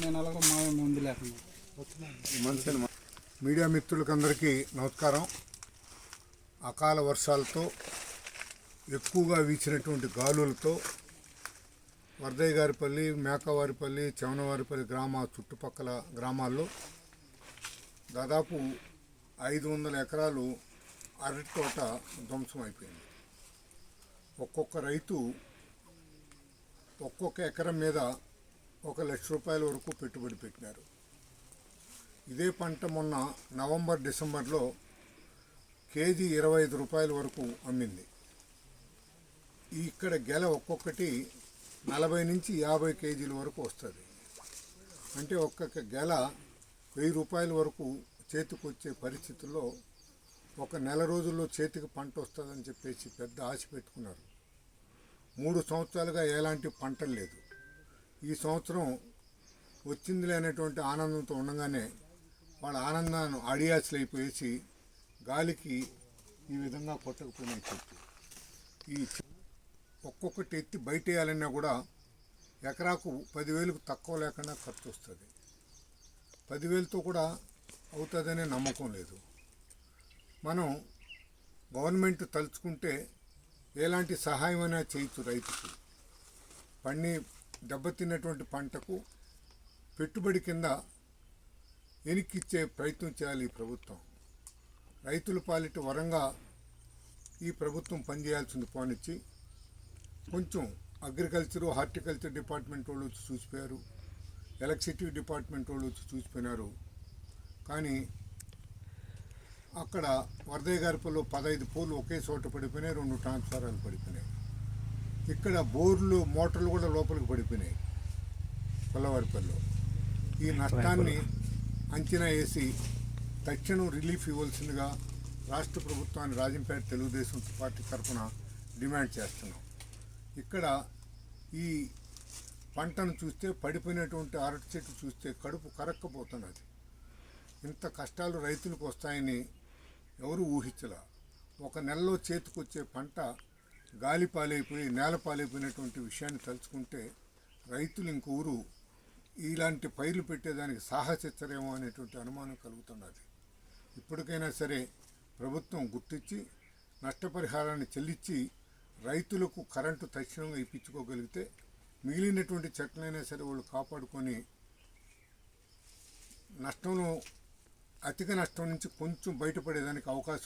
నేను అలాగే మా ముందు లేకుండా. మీడియా మిత్రులకందరికీ నమస్కారం. అకాల వర్షాలతో ఎక్కువగా వీచినటువంటి గాలులతో వరదయ్యగారిపల్లి మేకవారిపల్లి చవనవారిపల్లి గ్రామ చుట్టుపక్కల గ్రామాల్లో దాదాపు ఐదు వందల ఎకరాలు అరటి తోట ధ్వంసం అయిపోయింది. ఒక్కొక్క రైతు ఒక్కొక్క ఎకరం మీద ఒక లక్ష రూపాయల వరకు పెట్టుబడి పెట్టినారు. ఇదే పంట మొన్న నవంబర్ డిసెంబర్లో కేజీ ఇరవై ఐదు రూపాయల వరకు అమ్మింది. ఇక్కడ గెల ఒక్కొక్కటి నలభై నుంచి యాభై కేజీల వరకు వస్తుంది. అంటే ఒక్కొక్క గెల వెయ్యి రూపాయల వరకు చేతికి వచ్చే పరిస్థితుల్లో ఒక నెల రోజుల్లో చేతికి పంట వస్తుందని చెప్పేసి పెద్ద ఆశ పెట్టుకున్నారు. మూడు సంవత్సరాలుగా ఎలాంటి పంటలు లేదు. ఈ సంవత్సరం వచ్చింది లేనటువంటి ఆనందంతో ఉండగానే వాళ్ళ ఆనందాన్ని అడియాసులు అయిపోయేసి గాలికి ఈ విధంగా కొట్టకపోయినాయి చెట్టు ఈ ఒక్కొక్కటి ఎత్తి బయట వేయాలన్నా కూడా ఎకరాకు పదివేలకు తక్కువ లేకుండా ఖర్చు వస్తుంది పదివేలతో కూడా అవుతుందనే నమ్మకం లేదు. మనం గవర్నమెంట్ తలుచుకుంటే ఎలాంటి సహాయమైనా చేయొచ్చు రైతుకు. పండి దెబ్బతిన్నటువంటి పంటకు పెట్టుబడి కింద వెనక్కిచ్చే ప్రయత్నం చేయాలి ఈ ప్రభుత్వం. రైతుల పాలిట వరంగా ఈ ప్రభుత్వం పనిచేయాల్సింది పోనిచ్చి కొంచెం అగ్రికల్చరు హార్టికల్చర్ డిపార్ట్మెంట్ వాళ్ళు వచ్చి చూసిపోయారు. ఎలక్ట్రిసిటీ డిపార్ట్మెంట్ వాళ్ళు వచ్చి చూసిపోయినారు. కానీ అక్కడ వరదయ్య గారిపల్లో పదహైదు పూలు ఒకే చోట పడిపోయినాయి రెండు ట్రాన్స్ఫారాలు పడిపోయినాయి. ఇక్కడ బోర్లు మోటార్లు కూడా లోపలికి పడిపోయినాయి. కొల్లవారిపల్లిలో ఈ నష్టాన్ని అంచనా వేసి తక్షణం రిలీఫ్ ఇవ్వాల్సిందిగా రాష్ట్ర ప్రభుత్వాన్ని రాజంపేట తెలుగుదేశం పార్టీ తరఫున డిమాండ్ చేస్తున్నాం. ఇక్కడ ఈ పంటను చూస్తే పడిపోయినటువంటి అరటి చెట్టు చూస్తే కడుపు కరక్కపోతున్నది. ఇంత కష్టాలు రైతులకు వస్తాయని ఎవరు ఊహించలా. ఒక నెలలో చేతికొచ్చే పంట గాలి పాలైపోయి నేల పాలైపోయినటువంటి విషయాన్ని తలుచుకుంటే రైతులు ఇంకొరు ఇలాంటి పైర్లు పెట్టేదానికి సాహసిస్తారేమో అనేటువంటి అనుమానం కలుగుతున్నది. ఇప్పటికైనా సరే ప్రభుత్వం గుర్తించి నష్టపరిహారాన్ని చెల్లించి రైతులకు కరెంటు తక్షణంగా ఇప్పించుకోగలిగితే మిగిలినటువంటి చెట్లైనా సరే వాళ్ళు కాపాడుకొని నష్టంలో అధిక నష్టం నుంచి కొంచెం బయటపడేదానికి అవకాశం